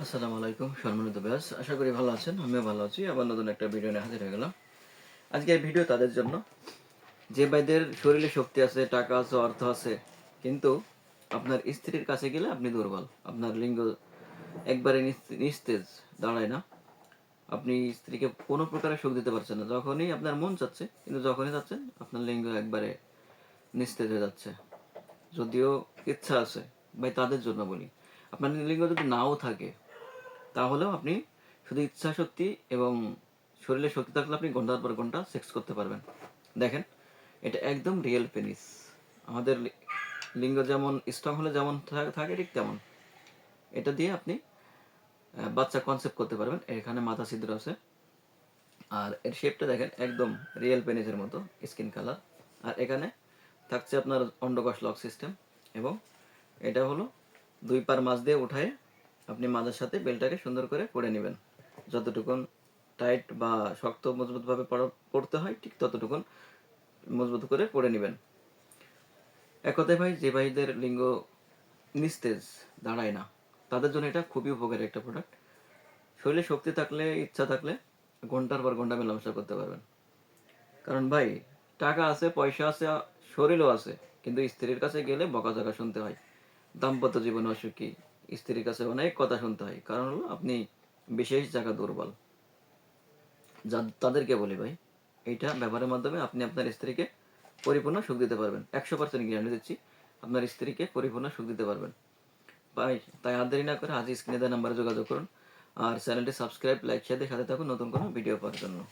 আসসালামু আলাইকুম, সম্মানিত ব্যাস আশা করি ভালো আছেন, আমিও ভালো আছি। আবার নতুন একটা ভিডিও নিয়ে হাজির হয়ে গেলাম। আজকের ভিডিও তাদের জন্য। যে ভাইদের শরীরে শক্তি আছে, টাকা আছে, অর্থ আছে, কিন্তু আপনার স্ত্রীর কাছে গেলে আপনি দুর্বল। আপনার লিঙ্গ একবারে নিস- নিস্তেজ, দাঁড়ায় না। আপনি স্ত্রীকে কোনো প্রকারে সুখ দিতে পারছেন না। যখনই আপনার মন চাচ্ছে, কিন্তু যখনই যাচ্ছেন আপনার লিঙ্গ একবারে নিস্তেজ হয়ে যাচ্ছে। যদিও ইচ্ছা আছে, ভাই তাদের জন্য বলি। আপনার লিঙ্গ যদি নাও থাকে তাহলেও আপনি শুধু ইচ্ছা শক্তি এবং শরীরে শক্তি থাকলে আপনি ঘণ্টার পর ঘণ্টা সেক্স করতে পারবেন। দেখেন, এটা একদম রিয়েল পেনিস আমাদের লিঙ্গ যেমন স্ট্রং হলে যেমন থাকে, ঠিক তেমন। এটা দিয়ে আপনি বাচ্চা কনসেপ্ট করতে পারবেন। এখানে মাথা ছিদ্র আছে। আর এর শেপটা দেখেন, একদম রিয়েল পেনিসের মতো স্কিন কালার আর এখানে থাকছে আপনার অন্ডকোষ লক সিস্টেম এবং এটা হলো দুই পার মাছ দিয়ে উঠায় আপনি মাঝের সাথে বেলটাকে সুন্দর করে পরে নেবেন। যতটুকুন টাইট বা শক্ত মজবুতভাবে পড়তে হয়, ঠিক ততটুকুন মজবুত করে পরে নেবেন। এক কথায় ভাই, যে ভাইদের লিঙ্গ নিস্তেজ দাঁড়ায় না, তাদের জন্য এটা খুবই উপকারী একটা প্রোডাক্ট শরীরে শক্তি থাকলে, ইচ্ছা থাকলে ঘণ্টার পর ঘণ্টা মেলামেশা করতে পারবেন। কারণ ভাই, টাকা আছে, পয়সা আছে, শরীরও আছে, কিন্তু স্ত্রীর কাছে গেলে বকাঝকা শুনতে হয়। দাম্পত্য জীবনে অসুখী স্ত্রীর কাছে অনেক কথা শুনতে হয়। কারণ হলো, আপনি বিশেষ জায়গা দুর্বল। যা তাদেরকে বলি ভাই, এইটা ব্যবহারের মাধ্যমে আপনি আপনার স্ত্রীকে পরিপূর্ণ সুখ দিতে পারবেন। একশো পার্সেন্ট গ্যারান্টি দিচ্ছি, আপনার স্ত্রীকে পরিপূর্ণ সুখ দিতে পারবেন। ভাই, তাই আর দেরি না করে আজ স্ক্রিনে দেওয়া নাম্বারে যোগাযোগ করুন। আর চ্যানেলটি সাবস্ক্রাইব লাইক দিয়ে সাথে থাকুন নতুন কোনো ভিডিও পাওয়ার জন্য।